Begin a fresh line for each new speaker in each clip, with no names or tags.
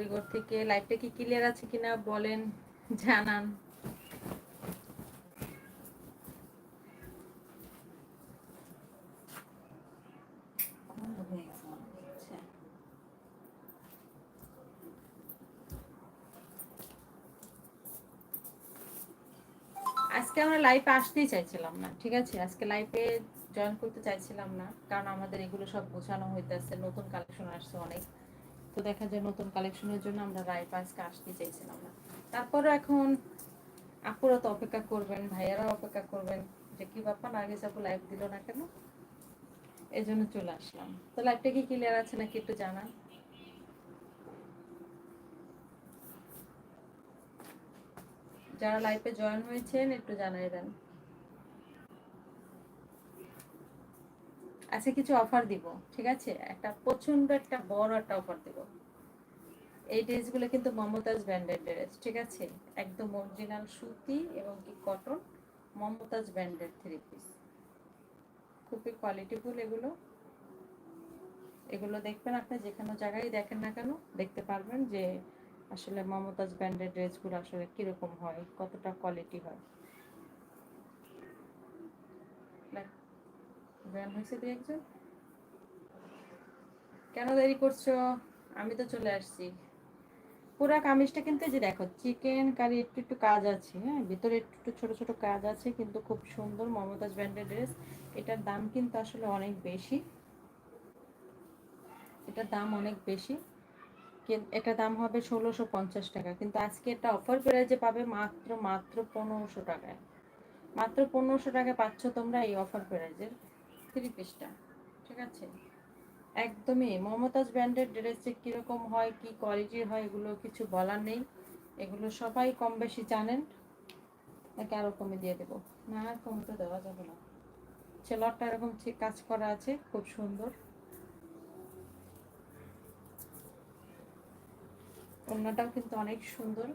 কারিগর থেকে লাইভটা কি ক্লিয়ার আছে কিনা বলেন, জানান। আজকে আমরা লাইভে আসতেই চাইছিলাম না, ঠিক আছে? আজকে লাইফে জয়েন করতে চাইছিলাম না, কারণ আমাদের এগুলো সব গোছানো হইতেছে, নতুন কালেকশন আসছে অনেক। তো দেখা যায় নতুন কালেকশনের জন্য আমরা লাইভে আজকে আসতে চাইছিলাম না। তারপরে এখন আপুরা তো অপেক্ষা করবেন ভাইয়ারা অপেক্ষা করবেন যে কি ব্যাপার, আগে আপু লাইভ দিল না কেন? এই জন্য চলে আসলাম। তো লাইভটা কি ক্লিয়ার আছে নাকি একটু জানান? যারা লাইভে জয়েন হয়েছেন একটু জানাই দেন আজকে কিছু অফার দিব, ঠিক আছে? একটা প্রচণ্ড একটা বড় একটা অফার দিব। এই ড্রেসগুলো কিন্তু মমতাজ ব্র্যান্ডের ড্রেস ঠিক আছে? একদম অরিজিনাল সুতি এবং কি কটন মমতাজ ব্র্যান্ডের থ্রি পিস খুবই কোয়ালিটিফুল এগুলো। এগুলো দেখবেন আপনি যেখানে জায়গায় দেখেন না কেন, দেখতে পারবেন যে আসলে মমতাজ ব্র্যান্ডের ড্রেসগুলো আসলে কীরকম হয়, কতটা কোয়ালিটি হয়। ব্র্যান্ড হয়েছে দুই একজন। কেন দেরি করছ? আমি তো চলে আসছি। পুরা কামিজটা কিন্তু যে দেখো, চিকেন কারি একটু একটু কাজ আছে হ্যাঁ? ভিতরে একটু একটু ছোট ছোট কাজ আছে, কিন্তু খুব সুন্দর মমতাজ ব্র্যান্ডের ড্রেস। এটার দাম কিন্তু আসলে অনেক বেশি। এটার দাম অনেক বেশি। এটা দাম হবে ষোলোশো পঞ্চাশ টাকা। কিন্তু আজকে এটা অফার প্রাইজে পাবে মাত্র মাত্র পনেরোশো টাকায়। মাত্র পনেরোশো টাকায় পাচ্ছ তোমরা এই অফার প্রাইজের। থ্রি পিসটা, ঠিক আছে? একদমই, মমতাজ ব্র্যান্ডের ড্রেসে কীরকম হয়, কি কোয়ালিটির হয়, এগুলো কিছু বলার নেই। এগুলো সবাই কম বেশি জানেন। নাকি আরও কমে দিয়ে দেবো। না, আর কমে তো দেওয়া যাবে না। ছেলরটা এরকম কাজ করা আছে, খুব সুন্দর। অন্যটাও কিন্তু অনেক সুন্দর।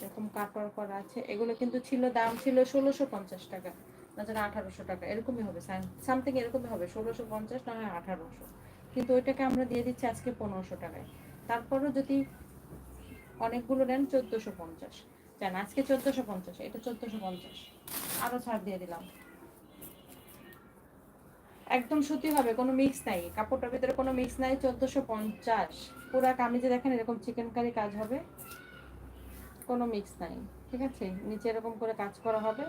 এরকম কাপড় করা আছে। এগুলো কিন্তু ছিল, দাম ছিল ষোলোশো পঞ্চাশ টাকা। না যেন আঠারোশো টাকা, এরকমই হবে সামথিং এরকমই হবে, ষোলোশো পঞ্চাশ না হয় আঠারোশো। কিন্তু ওইটাকে আমরা দিয়ে দিচ্ছি আজকে পনেরোশো টাকায়। তারপরও যদি অনেকগুলো নেন চোদ্দোশো পঞ্চাশ। জান, আজকে চোদ্দোশো পঞ্চাশ, এটা চোদ্দোশো পঞ্চাশ। আরও ছাড় দিয়ে দিলাম। একদম সুতি হবে, কোনো মিক্স নাই। কাপড়টার ভিতরে কোনো মিক্স নাই, চোদ্দোশো পঞ্চাশ। পুরা কামিজে দেখেন এরকম চিকেন কারি কাজ হবে। কোনো মিক্স নাই, ঠিক আছে? নিচে এরকম করে কাজ করা হবে।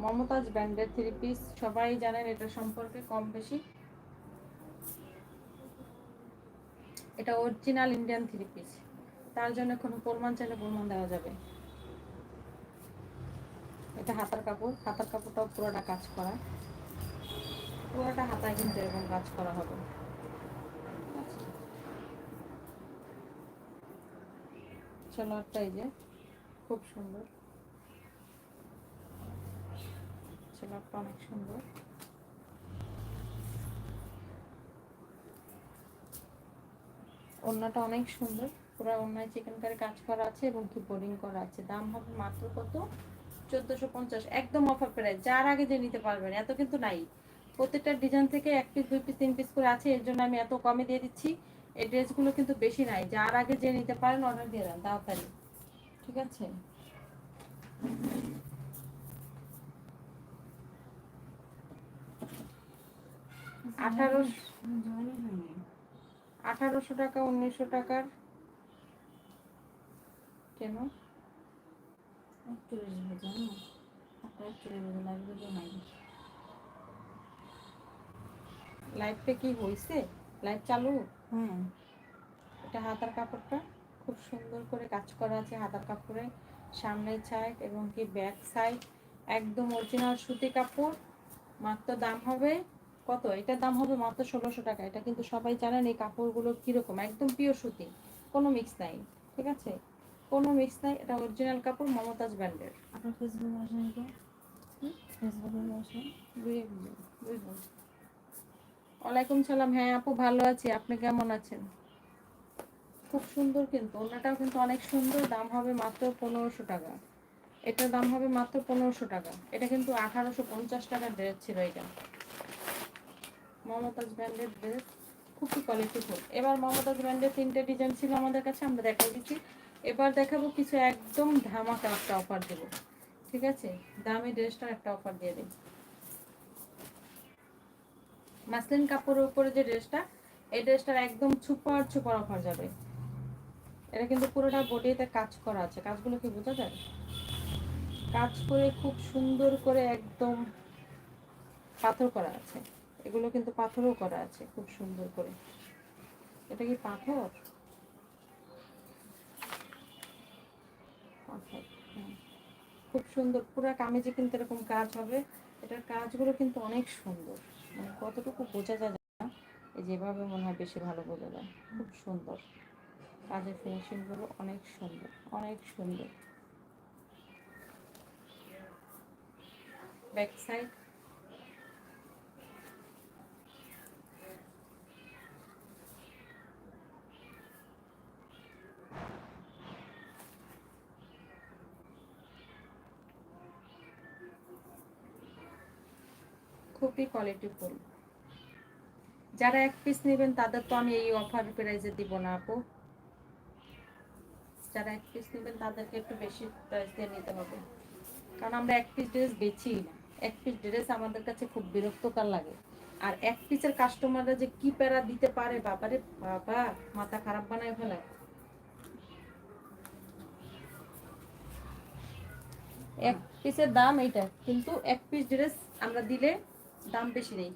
মমতাজ ব্র্যান্ডের থ্রি পিস সবাই জানেন এটা সম্পর্কে কম বেশি। এটা অরিজিনাল ইন্ডিয়ান থ্রি পিস তার জন্য কোনো প্রমাণ চাইলে প্রমাণ দেওয়া যাবে। এটা হাতার কাপড়। হাতার কাপড়টাও পুরোটা কাজ করা। পুরোটা হাতায় কিন্তু এরকম কাজ করা হবে। সালোয়ারটা এই যে। খুব সুন্দর। সালোয়ারটা অনেক সুন্দর। ওড়নাটা অনেক সুন্দর, পুরো ওড়নায় চিকেন কারি কাজ করা আছে এবং কি বোরিং করা আছে। দাম হবে মাত্র কত? চোদ্দোশো পঞ্চাশ। একদম অফার প্রাইস যার আগে যে নিতে পারবেন, এত কিন্তু নাই। প্রত্যেকটা ডিজাইন থেকে এক পিস দুই পিস তিন পিস করে আছে, এর জন্য আমি এত কমে দিয়ে দিচ্ছি। এই ড্রেসগুলো কিন্তু বেশি নাই, যার আগে যে নিতে পারেন অর্ডার দিয়ে দেন, তাড়াতাড়ি। ঠিক আছে? আঠারোশো আঠারোশো টাকা উনিশশো টাকার কেন? লাইভটা কি হয়েছে লাইভ চালু?
হ্যাঁ।
এটা হাতার কাপড়টা? খুব সুন্দর করে কাজ করা আছে হাতার কাপড়ে। সামনের সাইড এবং কি ব্যাক সাইড একদম অরিজিনাল সুতি কাপড় মাত্র দাম হবে কত? এটার দাম হবে মাত্র ষোলোশো টাকা। এটা কিন্তু সবাই জানেন এই কাপড়গুলো কীরকম। একদম পিওর সুতি। কোনো মিক্স নাই ঠিক আছে? কোনো মিক্স নাই। এটা অরিজিনাল কাপড় মমতাজ ব্র্যান্ডের।
আপনার ফেসবুকে
ওয়ালাইকুম সালাম। হ্যাঁ আপু ভালো আছি। আপনি কেমন আছেন? খুব সুন্দর কিন্তু। ওনাটাও কিন্তু অনেক সুন্দর। দাম হবে মাত্র পনেরোশো টাকা। এটার দাম হবে মাত্র পনেরোশো টাকা। এটা কিন্তু আঠারোশো পঞ্চাশ টাকার ড্রেস ছিল এটা। মমতাজ ব্র্যান্ডের ড্রেস খুবই কোয়ালিটিফুল এবার মমতা ব্র্যান্ডের তিনটে ডিজাইন ছিল আমাদের কাছে, আমরা দেখাই দিচ্ছি। এবার দেখাবো কিছু একদম ধামাকা একটা অফার দেবো। ঠিক আছে? দামি ড্রেসটার একটা অফার দিয়ে দিই। মাসলিন কাপড়ের উপরে যে ড্রেসটা এই ড্রেসটার একদম সুপার সুপার অফার যাবে। এটা কিন্তু পুরোটা বডিতে কাজ করা আছে। কাজগুলো কি বোঝা যায়? কাজ করে খুব সুন্দর করে একদম পাথর করা আছে। এগুলো কিন্তু পাথরও করা আছে, খুব সুন্দর করে। এটা কি পাথর? হুম। খুব সুন্দর, পুরো কামিজে কিন্তু এরকম কাজ হবে। এটার কাজগুলো কিন্তু অনেক সুন্দর। মানে কতটুকু বোঝা যায় না। এই যেভাবে মনে হয় বেশি ভালো বোঝা যায়। খুব সুন্দর। কাজের ফিনিশিংগুলো অনেক সুন্দর অনেক সুন্দর। ব্যাক সাইড খুবই কোয়ালিটিফুল যারা এক পিস নেবেন, তাদের তো আমি এই অফার প্রাইসে দিব না, আপু। যারা এক পিস নেবেন, তাদেরকে একটু বেশি প্রাইস দিয়ে নিতে হবে। কারণ আমরা এক পিস ড্রেস বেছি এক পিস ড্রেস আমাদের কাছে খুব বিরক্তকর লাগে। আর এক পিসের কাস্টমাররা যে কি প্যারা দিতে পারে, বাবারে বাবা, মাথা খারাপ বানায় ফেলায় এক পিসের দাম এইটা, কিন্তু এক পিস ড্রেস আমরা দিলে দাম বেশি নেই।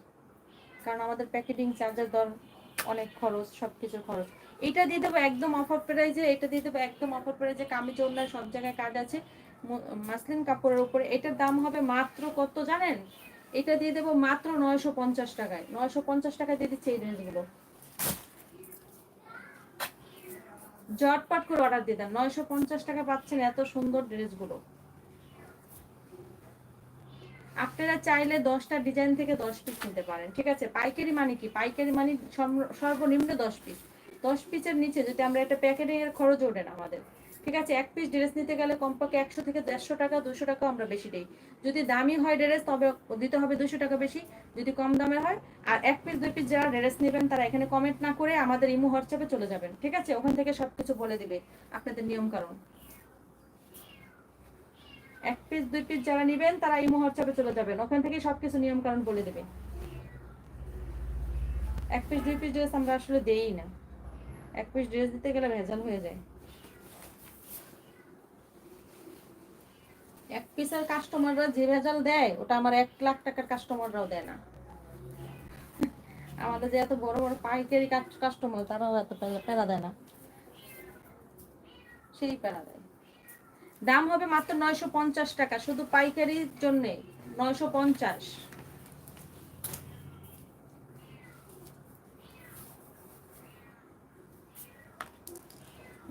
কারণ আমাদের প্যাকেটিং চার্জের দর অনেক খরচ সব কিছুর খরচ। এটা দিয়ে দেবো একদম অফার প্রাইজে এটা দিয়ে দেবো একদম অফার প্রাইজে কামি চোন্ডার সব জায়গায় কাজ আছে। মাসলিন কাপড়ের উপরে, এটার দাম হবে মাত্র কত জানেন? এটা দিয়ে দেবো মাত্র নয়শো পঞ্চাশ টাকায়। নয়শো পঞ্চাশ টাকায় দিয়ে দিচ্ছে এই ড্রেসগুলো জটপট করে অর্ডার দিয়ে দেন। নয়শো পঞ্চাশ টাকা পাচ্ছেন এত সুন্দর ড্রেসগুলো আপনারা চাইলে দশটা ডিজাইন থেকে দশ পিস নিতে পারেন, ঠিক আছে? পাইকারি মানে কি? পাইকারি মানে সর্ব- সর্বনিম্ন দশ পিস দশ পিসের নিচে যদি আমরা একটা প্যাকেটিং এর খরচ ওঠে না আমাদের, ঠিক আছে? এক পিস ড্রেস নিতে গেলে কমপক্ষে একশো থেকে দেড়শো টাকা, দুশো টাকা আমরা বেশি দিই। যদি দামি হয় ড্রেস তবে দিতে হবে দুশো টাকা বেশি। যদি কম দামের হয়, আর এক পিস দুই পিস যারা ড্রেস নেবেন, তারা এখানে কমেন্ট না করে আমাদের ইমো হোয়াটসঅ্যাপে চলে যাবেন, ঠিক আছে? ওখান থেকে সবকিছু বলে দিবে আপনাদের নিয়ম কারণ এক পিস দুই পিস যারা নেবেন, তারা এই হোয়াটসঅ্যাপে চলে যাবেন। ওখান থেকে সবকিছু নিয়ম কারণ বলে দেবে এক পিস দুই পিস ড্রেস আমরা আসলে দেই না। এক পিস ড্রেস দিতে গেলে ভেজাল হয়ে যায়। এক পিসের কাস্টমাররা যে ভেজাল দেয়, ওটা আমার এক লাখ টাকার কাস্টমাররাও দেয় না। আমাদের যে এত বড় বড় পাইকারি কাস্টমার তারাও এত প্যারা দেয় না। সেই প্যারা দেয়। দাম হবে মাত্র নয়শো পঞ্চাশ টাকা শুধু পাইকারির জন্য নয়শো পঞ্চাশ।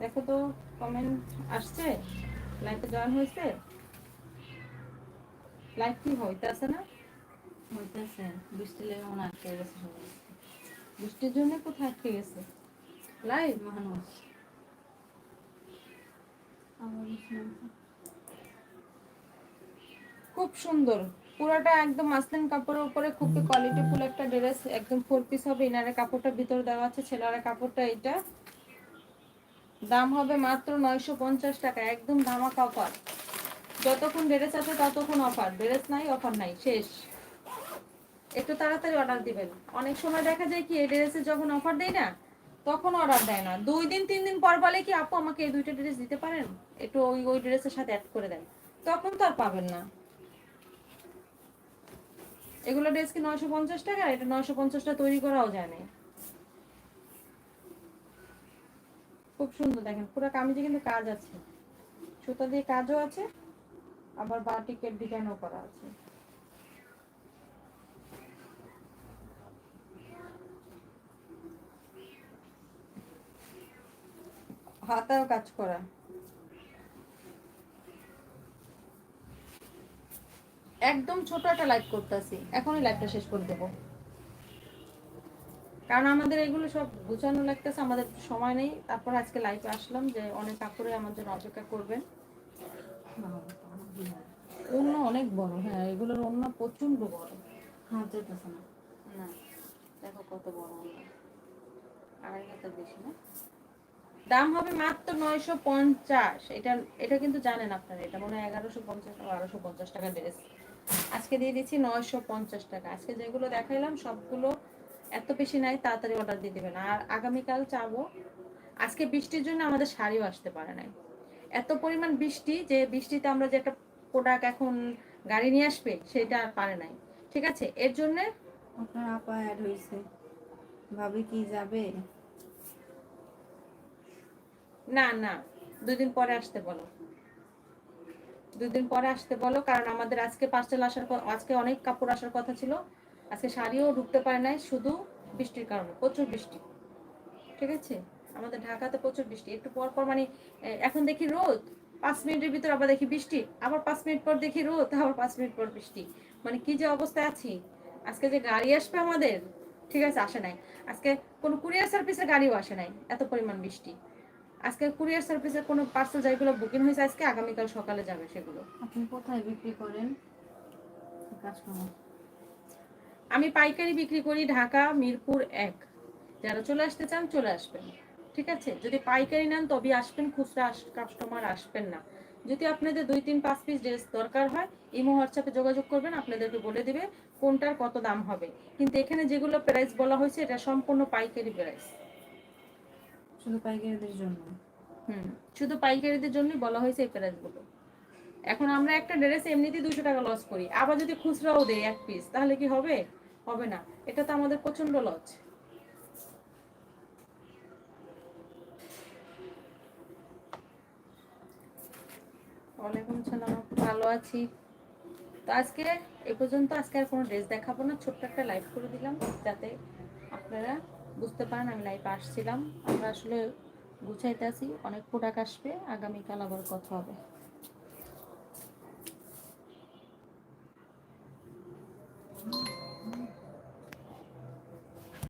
দেখো তো কমেন্ট আসছে? লাইভে জয়েন হয়েছে? লাইভ কি হইতেছে না?
হইতেছে বৃষ্টি লেগে মনে আটকে গেছে সবাই।
বৃষ্টির জন্য কোথায় আটকে গেছে? লাইভ
মানুষ
খুব সুন্দর। পুরোটা একদম মাসলিন কাপড়ের উপরে খুব কোয়ালিটি ফুল একটা ড্রেস একদম ফোর পিস হবে। ইনারের কাপড়টা ভিতরে দেওয়া আছে, ছেলের কাপড়টা এটা দাম হবে মাত্র নয়শো পঞ্চাশ টাকা, একদম ধামাকা অফার যতক্ষণ ড্রেস আছে ততক্ষণ অফার ড্রেস নাই অফার নাই, শেষ। একটু তাড়াতাড়ি অর্ডার দিবেন। অনেক সময় দেখা যায় কি, এই ড্রেসে যখন অফার দেয় না তখন অর্ডার দেয় না। দুই দিন, তিন দিন পর বলে কি, আপু, আমাকে এই দুইটা ড্রেস দিতে পারেন? একটু ওই ওই ড্রেসের সাথে অ্যাড করে দেন। তখন তো আর পাবেন না। এগুলো ড্রেস কি নয়শো পঞ্চাশ টাকা? এটা নয়শো পঞ্চাশটা তৈরি করাও যায় না খুব সুন্দর, দেখেন, পুরো কামিজে কিন্তু কাজ আছে। সুতা দিয়ে কাজও আছে, আবার বাটিকের ডিজাইনও করা আছে। হাতাও কাজ করা। একদম ছোট একটা লাইভ করতেছি। এখনই লাইভটা শেষ করে দেবো। কারণ আমাদের এগুলো সব গুছানো লাগতেছে আমাদের সময় নেই। তারপর আজকে লাইভে আসলাম যে অনেক কাপড়ে আমার জন্য অপেক্ষা করবেন। অন্য অনেক বড় হ্যাঁ এগুলোর অন্য প্রচণ্ড বড়।
হাত যেতেছে না।
না দেখো কত বড়। আড়াই হাজার বেশি না? দাম হবে মাত্র নয়শো পঞ্চাশ। এটা এটা কিন্তু জানেন আপনারা, এটা মনে হয় এগারোশো পঞ্চাশ বারোশো পঞ্চাশ টাকা ড্রেস আজকে দিয়ে দিচ্ছি নয়শো পঞ্চাশ টাকা। আজকে যেগুলো দেখাইলাম, সবগুলো এত বেশি নাই, তাড়াতাড়ি অর্ডার দিয়ে দেবেন। আর আগামীকাল চাবো। আজকে বৃষ্টির জন্য আমাদের শাড়িও আসতে পারে নাই। এত পরিমাণ বৃষ্টি যে বৃষ্টিতে আমরা যে একটা প্রোডাক্ট এখন গাড়ি নিয়ে আসবে, সেটা আর পারে নাই। ঠিক আছে? এর জন্যে
আপনার আপা অ্যাড হয়েছে। ভাবি কি যাবে?
না না দুই দিন পরে আসতে বলো। দুই দিন পরে আসতে বলো, কারণ আমাদের আজকে পার্সেল আসার আজকে অনেক কাপড় আসার কথা ছিল। আজকে শাড়িও ঢুকতে পারে নাই, শুধু বৃষ্টির কারণে, প্রচুর বৃষ্টি। ঠিক আছে? আমাদের ঢাকাতে প্রচুর বৃষ্টি। একটু পর পর মানে এখন দেখি রোদ। পাঁচ মিনিটের ভিতর আবার দেখি বৃষ্টি। আবার পাঁচ মিনিট পর দেখি রোদ, আবার পাঁচ মিনিট পর বৃষ্টি। মানে কি যে অবস্থায় আছি? আজকে যে গাড়ি আসবে আমাদের, ঠিক আছে, আসে নাই। আজকে কোনো কুরিয়ার সার্ভিসের গাড়িও আসে নাই, এত পরিমাণ বৃষ্টি। আজকে কুরিয়ার সার্ভিসের কোনো পার্সেল যেগুলো বুকিং হয়েছে আজকে আগামীকাল সকালে যাবে সেগুলো।
আপনি কোথায় বিক্রি করেন? করুন
আমি পাইকারি বিক্রি করি ঢাকা মিরপুর এক। যারা চলে আসতে চান চলে আসবেন। ঠিক আছে? যদি পাইকারি নেন তবে আসবেন খুচরা কাস্টমার আসবেন না। যদি আপনাদের দুই তিন পাঁচ পিস ড্রেস দরকার হয় ইমো হোয়াটসঅ্যাপে যোগাযোগ করবেন আপনাদেরকে বলে দিবে কোনটার কত দাম হবে। কিন্তু এখানে যেগুলো প্রাইস বলা হয়েছে এটা সম্পূর্ণ পাইকারি প্রাইস
শুধু পাইকারিদের জন্য।
হুম, শুধু পাইকারিদের জন্যই বলা হয়েছে এই প্রাইসগুলো এখন আমরা একটা ড্রেস এমনিতেই দুশো টাকা লস করি, আবার যদি খুচরাও দেই এক পিস তাহলে কি হবে? হবে না, এটা তো আমাদের প্রচণ্ড লস ভালো আছি। তো আজকে, এ পর্যন্ত আজকে আর কোনো ড্রেস দেখাবো না, ছোট্ট একটা লাইভ করে দিলাম, যাতে আপনারা বুঝতে পারেন, আমি লাইভ আসছিলাম। আমরা আসলে গুছাইতে আসি অনেক প্রোডাক্ট আসবে, আগামীকাল আবার কথা হবে।